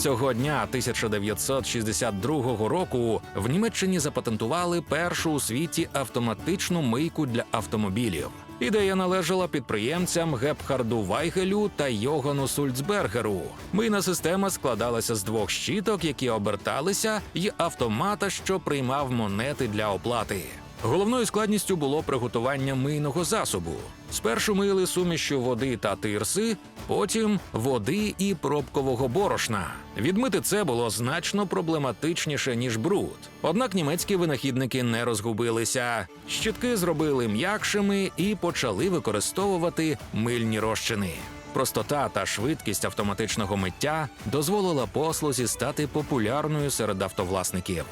Цього дня 1962 року в Німеччині запатентували першу у світі автоматичну мийку для автомобілів. Ідея належала підприємцям Гепхарду Вайгелю та Йогану Сульцбергеру. Мийна система складалася з двох щіток, які оберталися, і автомата, що приймав монети для оплати. Головною складністю було приготування мийного засобу. Спершу мили сумішю води та тирси, потім води і пробкового борошна. Відмити це було значно проблематичніше ніж бруд. Однак німецькі винахідники не розгубилися. Щітки зробили м'якшими і почали використовувати мильні розчини. Простота та швидкість автоматичного миття дозволила послузі стати популярною серед автовласників.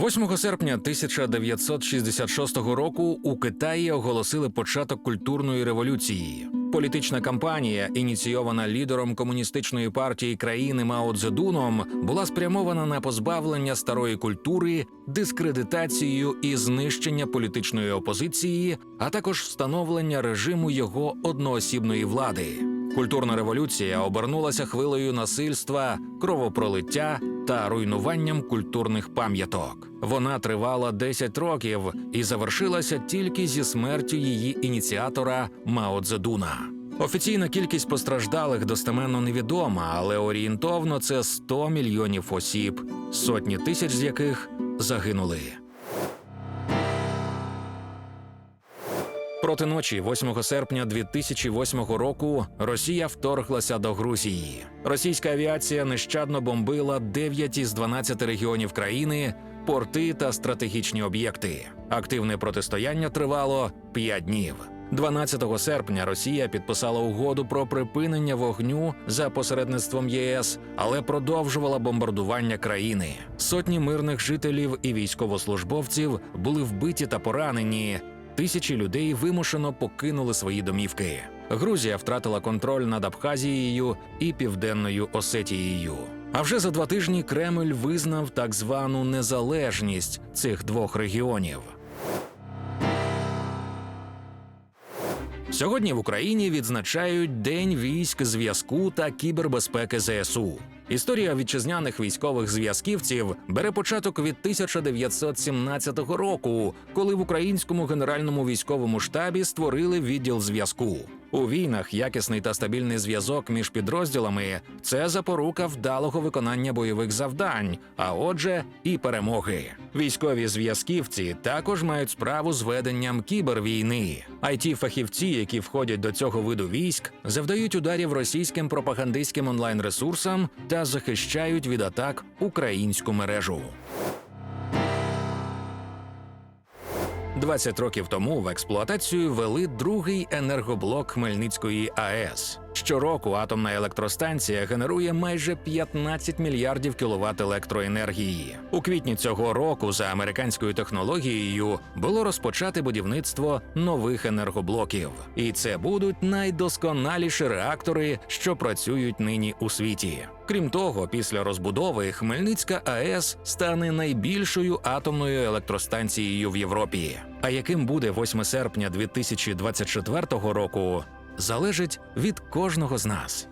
8 серпня 1966 року у Китаї оголосили початок культурної революції. Політична кампанія, ініційована лідером комуністичної партії країни Мао Цзедуном, була спрямована на позбавлення старої культури, дискредитацію і знищення політичної опозиції, а також встановлення режиму його одноосібної влади. Культурна революція обернулася хвилею насильства, кровопролиття та руйнуванням культурних пам'яток. Вона тривала 10 років і завершилася тільки зі смертю її ініціатора Мао Цзедуна. Офіційна кількість постраждалих достеменно невідома, але орієнтовно це 100 мільйонів осіб, сотні тисяч з яких загинули. Проти ночі, 8 серпня 2008 року, Росія вторглася до Грузії. Російська авіація нещадно бомбила 9 із 12 регіонів країни, порти та стратегічні об'єкти. Активне протистояння тривало 5 днів. 12 серпня Росія підписала угоду про припинення вогню за посередництвом ЄС, але продовжувала бомбардування країни. Сотні мирних жителів і військовослужбовців були вбиті та поранені. Тисячі людей вимушено покинули свої домівки. Грузія втратила контроль над Абхазією і Південною Осетією. А вже за два тижні Кремль визнав так звану незалежність цих двох регіонів. Сьогодні в Україні відзначають День військ зв'язку та кібербезпеки ЗСУ. Історія вітчизняних військових зв'язківців бере початок від 1917 року, коли в українському генеральному військовому штабі створили відділ зв'язку. У війнах якісний та стабільний зв'язок між підрозділами це запорука вдалого виконання бойових завдань, а отже, і перемоги. Військові зв'язківці також мають справу з веденням кібервійни. it фахівці, які входять до цього виду військ, завдають ударів російським пропагандистським онлайн-ресурсам та захищають від атак українську мережу. 20 років тому в експлуатацію ввели другий енергоблок Хмельницької АЕС. Щороку атомна електростанція генерує майже 15 мільярдів кіловат електроенергії. У квітні цього року за американською технологією було розпочати будівництво нових енергоблоків, і це будуть найдосконаліші реактори, що працюють нині у світі. Крім того, після розбудови Хмельницька АЕС стане найбільшою атомною електростанцією в Європі. А яким буде 8 серпня 2024 року, залежить від кожного з нас.